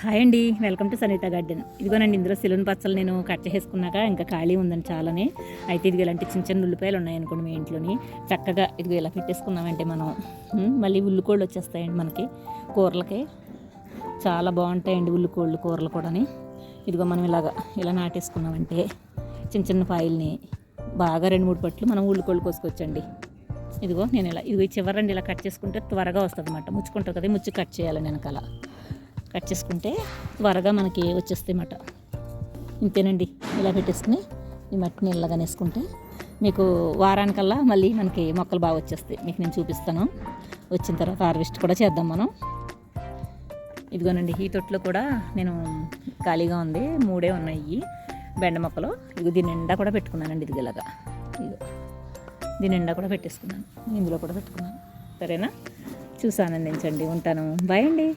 Hi అండి welcome to సనీత garden. ఇదిగోనండి ఇందులో సిలున్ పచ్చలు నేను కట్ చేసుకున్నాక ఇంకా ఖాళీ ఉందండి చాలానే. అయితే ఇది ఇలాంటి చిన్న చిన్న ఉల్లిపాయలు ఉన్నాయనుకోండి మీ ఇంట్లోని. చక్కగా ఇదిగో ఇలా పెట్టేసుకున్నామంటే మనం మళ్ళీ ఉల్లికోళ్ళు వచ్చేస్తాయండి మనకి. కూరలకి చాలా బాగుంటాయండి ఉల్లికోళ్ళు కూరలు కూడాని. ఇదిగో మనం ఇలాగా ఇలా నాటేసుకున్నామంటే చిన్న చిన్న పాయల్ని బాగా రెండు మూడు పట్లు మనం ఉల్లికోళ్ళు కోసుకొచ్చండి. ఇదిగో నేను ఇలా ఇదిగో చివరండి ఇలా కట్ చేసుకుంటే త్వరగా వస్తుంది అనమాట ముచ్చుకుంటుంది కదా ముచ్చు కట్ చేయాలి వెనకాల. కట్ చేసుకుంటే త్వరగా మనకి వచ్చేస్తాయి అన్నమాట ఇంతేనండి ఇలా పెట్టేసుకుని ఈ మట్టిని ఇళ్ళగా వేసుకుంటే మీకు వారానికల్లా మళ్ళీ మనకి మొక్కలు బాగా వచ్చేస్తాయి. మీకు నేను చూపిస్తాను. వచ్చిన తర్వాత హార్వెస్ట్ కూడా చేద్దాం మనం. ఇదిగోనండి ఈ తొట్లో కూడా నేను ఖాళీగా ఉంది. మూడే ఉన్నాయి బెండ మొక్కలు. ఇదిగో దీని నిండా కూడా పెట్టుకున్నానండి ఇది ఇలాగా. ఇదిగో దీని నిండా కూడా పెట్టేసుకున్నాను. ఇందులో కూడా పెట్టుకున్నాను. సరేనా? చూసి ఆనందించండి ఉంటాను. బాయ్ అండి.